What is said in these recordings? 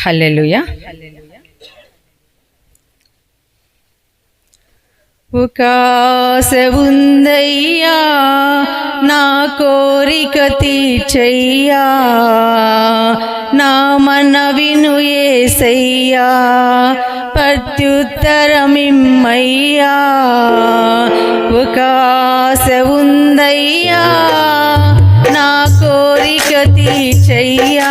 Hallelujah. ఒక ఆశ ఉందయ్యా నా కోరిక తీర్చయ్యా నా మనవిను ఏసయ్యా ప్రత్యుత్తరమిమ్మయ్యా. ఒక ఆశ ఉందయ్యా నా కోరిక తీర్చయ్యా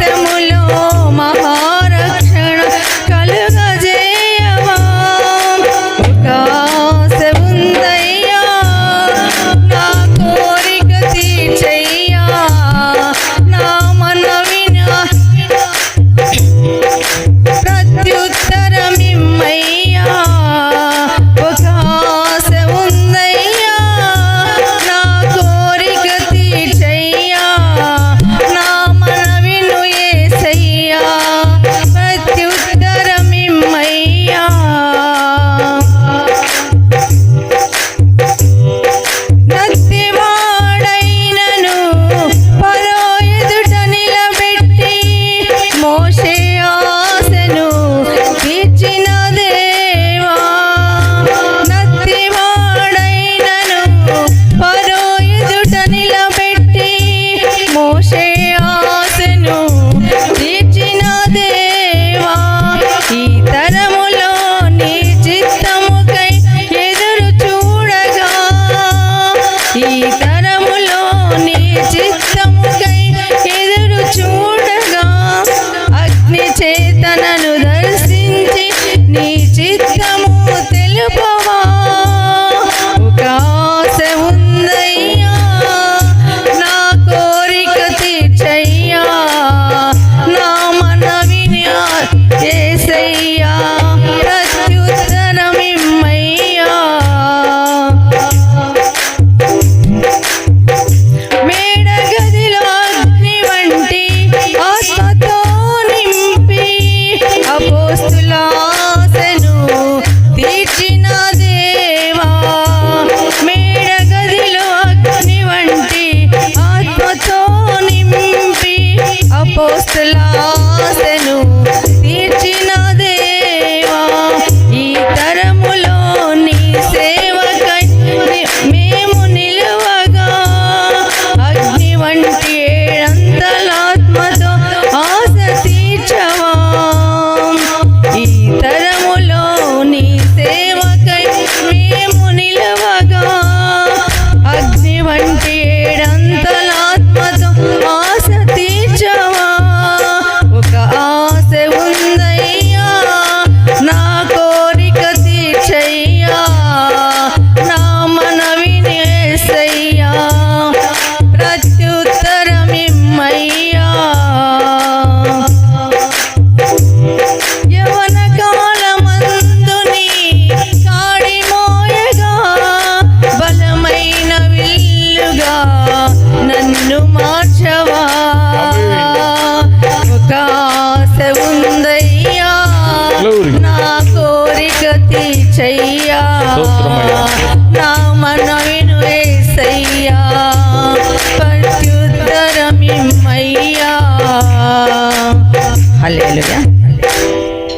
hacemos lo más